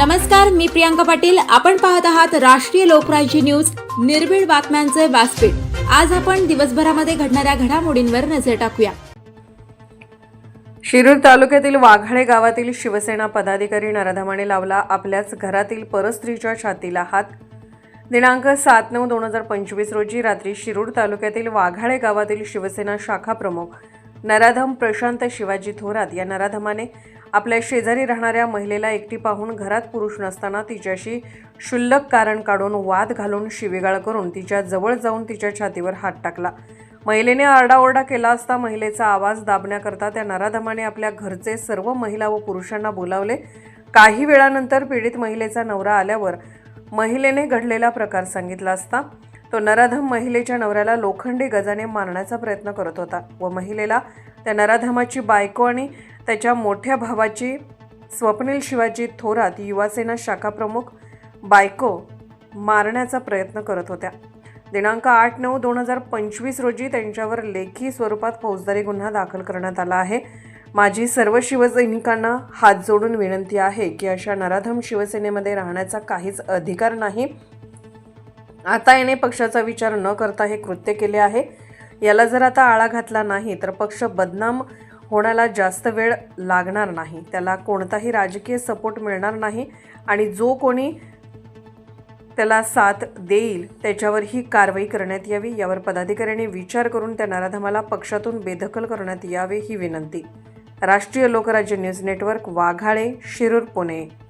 नमस्कार मी प्रियांका पाटील. आपण पाहत आहात राष्ट्रीय लोकराज्य न्यूज. निर्भीड बातम्यांचे व्यासपीठ. आज आपण दिवसभरामध्ये घडणाऱ्या घडामोडींवर नजर टाकूया. शिरूर तालुक्यातील वाघाळे गावातील शिवसेना पदाधिकारी नराधमाने लावला आपल्याच घरातील परस्त्रीच्या छातीला हात. दिनांक सात नऊ दोन हजार पंचवीस रोजी रात्री शिरूर तालुक्यातील वाघाळे गावातील शिवसेना शाखा प्रमुख नराधम प्रशांत शिवाजी थोरात या नराधमाने आपल्या शेजारी राहणाऱ्या महिलेला एकटी पाहून घरात पुरुष नसताना तिच्याशी क्षुल्लक कारण काढून वाद घालून शिवीगाळ करून तिच्या जवळ जाऊन तिच्या छातीवर हात टाकला. महिलेने आरडाओरडा केला असता महिलेचा आवाज दाबण्याकरता त्या नराधमाने आपल्या घरचे सर्व महिला व पुरुषांना बोलावले. काही वेळानंतर पीडित महिलेचा नवरा आल्यावर महिलेने घडलेला प्रकार सांगितला असता तो नराधम महिलेच्या नवऱ्याला लोखंडी गजाने मारण्याचा प्रयत्न करत होता व महिलेला त्या नराधमाची बायको आणि त्याच्या मोठ्या भावाची स्वप्नील शिवाजी थोरात युवासेना शाखा प्रमुख बायको मारण्याचा प्रयत्न करत होत्या. दिनांक आठ नऊ दोन हजार पंचवीस रोजी त्यांच्यावर लेखी स्वरूपात फौजदारी गुन्हा दाखल करण्यात आला आहे. माझी सर्व शिवसैनिकांना हात जोडून विनंती आहे की अशा नराधम शिवसेनेमध्ये राहण्याचा काहीच अधिकार नाही. आता याने पक्षाचा विचार न करता हे कृत्य केले आहे. याला जर आता आळा घातला नाही तर पक्ष बदनाम होण्याला जास्त वेळ लागणार नाही. त्याला कोणताही राजकीय सपोर्ट मिळणार नाही आणि जो कोणी त्याला साथ देईल त्याच्यावर ही कारवाई करण्यात यावी यावर पदाधिकाऱ्यांनी विचार करून त्या नराधमाला पक्षातून बेदखल करण्यात यावे ही विनंती. राष्ट्रीय लोकराज्य न्यूज नेटवर्क वाघाळे शिरूर पुणे.